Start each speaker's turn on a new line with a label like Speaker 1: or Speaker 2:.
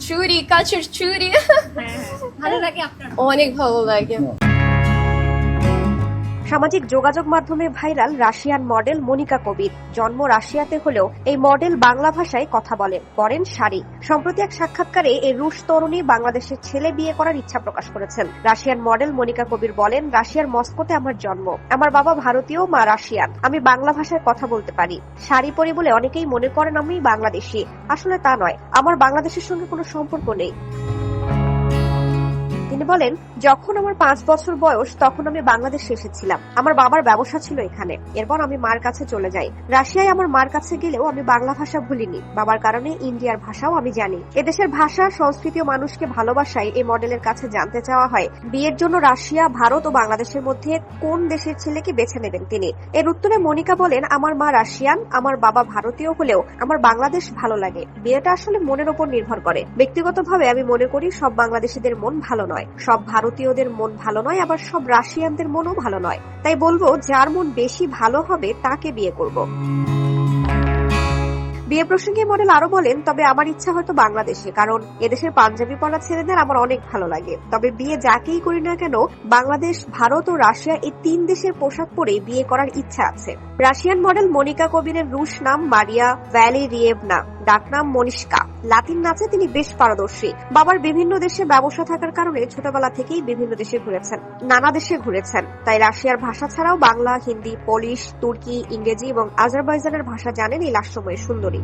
Speaker 1: চুরি কাছের চুরি।
Speaker 2: হ্যাঁ, ভালো লাগে আপনার।
Speaker 1: অনেক ভালো লাগে।
Speaker 3: সামাজিক যোগাযোগ মাধ্যমে viral Russian model Monica Kabir. জন্ম রাশিয়াতে হলেও এই মডেল বাংলা ভাষায় কথা বলেন পরেন শাড়ি। সম্প্রতি এক সাক্ষাৎকারে এই রুশ তরুণী বাংলাদেশের ছেলে বিয়ে করার ইচ্ছা প্রকাশ করেছেন। রাশিয়ান মডেল মনিকা কবির বলেন, রাশিয়ার মস্কোতে আমার জন্ম। আমার বাবা ভারতীয়, মা রাশিয়ান। আমি বাংলা ভাষায় কথা বলতে পারি। শাড়ি পরি বলে অনেকেই মনে করেন আমি বাংলাদেশি। আসলে তা নয়। আমার বাংলাদেশের সঙ্গে কোনো সম্পর্ক নেই। বলেন, যখন আমার পাঁচ বছর বয়স, তখন আমি বাংলাদেশে এসেছিলাম। আমার বাবার ব্যবসা ছিল এখানে। এরপর আমি মার কাছে চলে যাই। রাশিয়ায় আমার মার কাছে গেলেও আমি বাংলা ভাষা ভুলিনি। বাবার কারণে ইন্ডিয়ার ভাষাও আমি জানি। এদেশের ভাষা, সংস্কৃতি ও মানুষকে ভালোবাসায় এই মডেলের কাছে জানতে চাওয়া হয়। বিয়ের জন্য রাশিয়া, ভারত ও বাংলাদেশের মধ্যে কোন দেশের ছেলেকে বেছে নেবেন তিনি? এর উত্তরে মনিকা বলেন, আমার মা রাশিয়ান, আমার বাবা ভারতীয় হলেও আমার বাংলাদেশ ভালো লাগে। বিয়েটা আসলে মনের ওপর নির্ভর করে। ব্যক্তিগতভাবে আমি মনে করি, সব বাংলাদেশিদের মন ভালো নয়। সব ভারতীয়দের মন ভালো নয়, আবার সব রাশিয়ানদের মনও ভালো নয়। তাই বলব, যার মন বেশি ভালো হবে, তাকে বিয়ে করব। বিয়ে প্রসঙ্গে মডেল আরও বলেন, তবে আমার ইচ্ছা হয়তো বাংলাদেশে, কারণ এদেশের পাঞ্জাবি পরা ছেলেদের আমার অনেক ভালো লাগে। তবে বিয়ে যাকেই করি না কেন, বাংলাদেশ, ভারত ও রাশিয়া এই তিন দেশের পোশাক পরে বিয়ে করার ইচ্ছা আছে। রাশিয়ান মডেল মনিকা কবিরের রুশ নাম মারিয়া ভ্যালি রিয়েভনা ডাকনাম মনিষ্কা। লাতিন নাচে তিনি বেশ পারদর্শী। বাবার বিভিন্ন দেশে ব্যবসা থাকার কারণে ছোটবেলা থেকেই বিভিন্ন দেশে ঘুরেছেন, নানা দেশে ঘুরেছেন। তাই রাশিয়ার ভাষা ছাড়াও বাংলা, হিন্দি, পোলিশ, তুর্কি, ইংরেজি এবং আজারবাইজানের ভাষা জানেন এই লাস্যময় সুন্দরী।